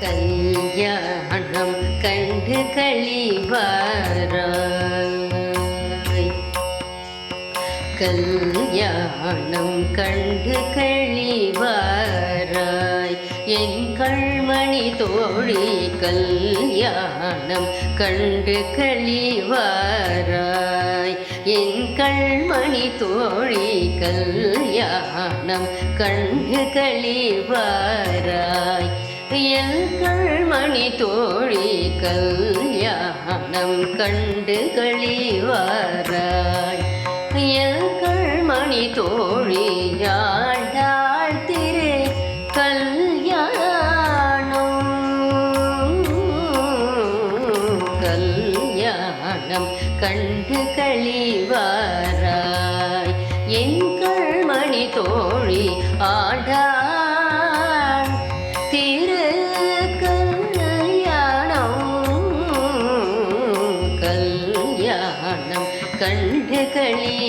கல்யாணம் கண்டு கழிவாராய் கல்யாணம் கண்டு கழிவாராய் என் கண்மணி தோழி கல்யாணம் கண்டு கழிவாராய் என் கண்மணி தோழி கல்யாணம் கண்டு கழிவாராய் எங்கள் மணி தோழி கல்யாணம் கண்டு கழிவாராய் எங்கள் மணி தோழி யாழ்ந்தாள் திரு கல்யாணம். கல்யாணம் கண்டு கழிவாராய் என்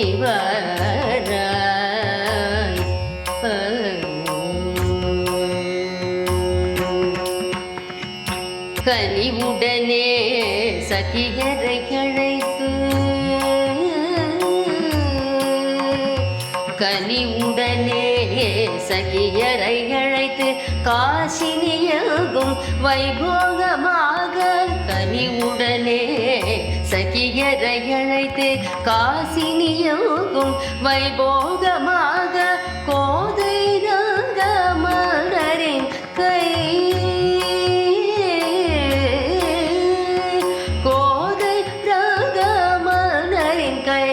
கழிவாராய் கனிவுடனே சகியரை அழைத்து கனிவுடனே சகியரை அழைத்து காசினியகும் வைபோகமாக சரி உடனே சகியரை அழைத்து காசினியகும் வைபோகமாக கோதை ரங்க மலரின் கை. கோதை ரகமலரின் கை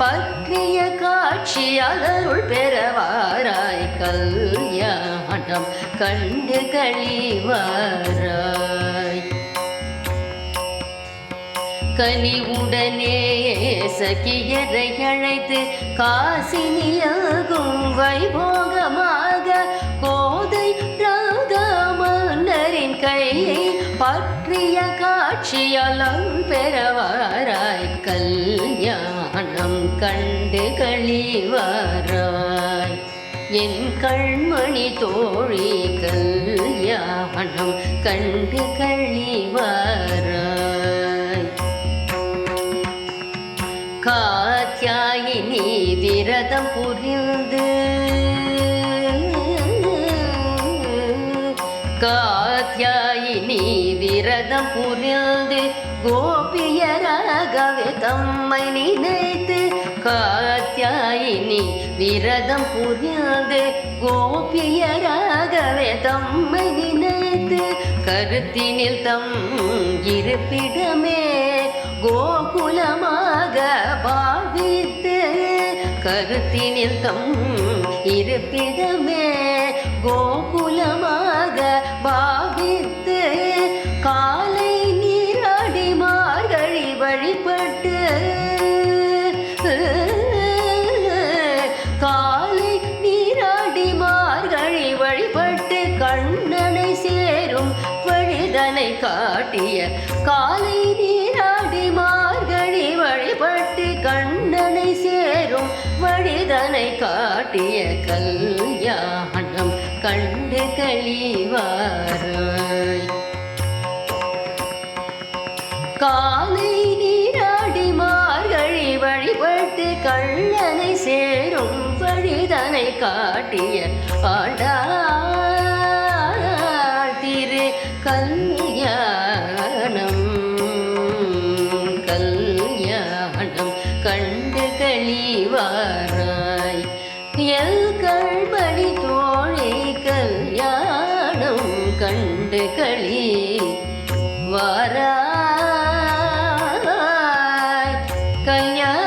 பற்றிய காட்சி அகருள் பெறவாராய் கல்யாணம் கண்டு கழிவாராய். கனி உடனே சகியரை அழைத்து காசினியாகும் வைபோகமாக கோதை ராகமன்னரின் கையை பற்றிய காட்சியலம் பெறவாராய் கல்யாணம் கண்டு கழிவாராய். என் கண்மணி தோழி கல்யாணம் கண்டு கழி காத்தியாயினி விரதம் புரிந்து கோபியராகவே தம்மை நினைத்து காத்தியாயினி விரதம் புரிந்து கோபியராகவே தம்மை நினைத்து கருத்தினில் தம் இருப்பிடமே கோகுலமாக பாவித்து கருத்தினில் தம் இருப்பிடமே கோகுலமாக காலை நீராடி மார்கழி வழிபட்டு கண்ணனை சேரும் வழிதனை காட்டிய கல்யாணம் கண்டு கழிவாராய் காலை நீராடி மார்கழி வழிபட்டு கள்ளனை சேரும் வழிதனை காட்டிய ஆடா திரு கல்யாணம் வாராய் கல்யாணம்